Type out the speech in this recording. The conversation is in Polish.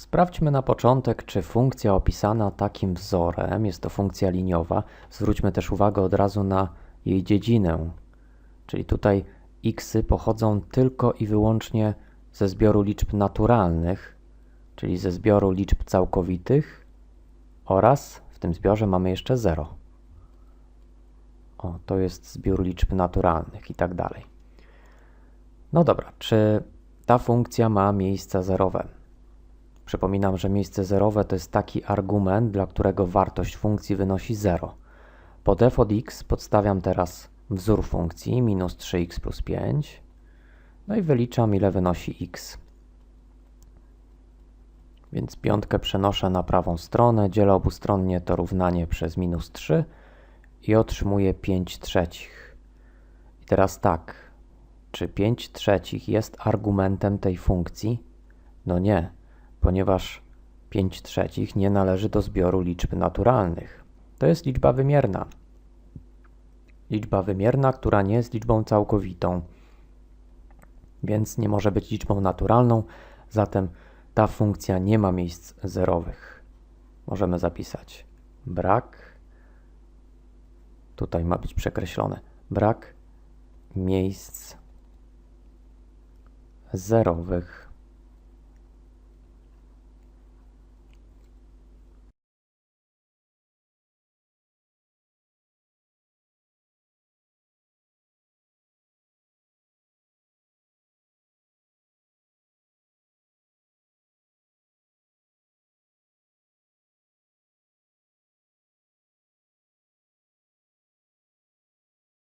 Sprawdźmy na początek, czy funkcja opisana takim wzorem, jest to funkcja liniowa, zwróćmy też uwagę od razu na jej dziedzinę, czyli tutaj xy pochodzą tylko i wyłącznie ze zbioru liczb naturalnych, czyli ze zbioru liczb całkowitych oraz w tym zbiorze mamy jeszcze 0. O, to jest zbiór liczb naturalnych i tak dalej. No dobra, czy ta funkcja ma miejsca zerowe? Przypominam, że miejsce zerowe to jest taki argument, dla którego wartość funkcji wynosi 0. Pod f od x podstawiam teraz wzór funkcji minus 3x plus 5, no i wyliczam ile wynosi x. Więc piątkę przenoszę na prawą stronę, dzielę obustronnie to równanie przez minus 3 i otrzymuję 5 trzecich. I teraz tak, czy 5 trzecich jest argumentem tej funkcji? No nie, ponieważ 5 trzecich nie należy do zbioru liczb naturalnych. To jest liczba wymierna. Liczba wymierna, która nie jest liczbą całkowitą, więc nie może być liczbą naturalną, zatem ta funkcja nie ma miejsc zerowych. Możemy zapisać brak, tutaj ma być przekreślone, brak miejsc zerowych.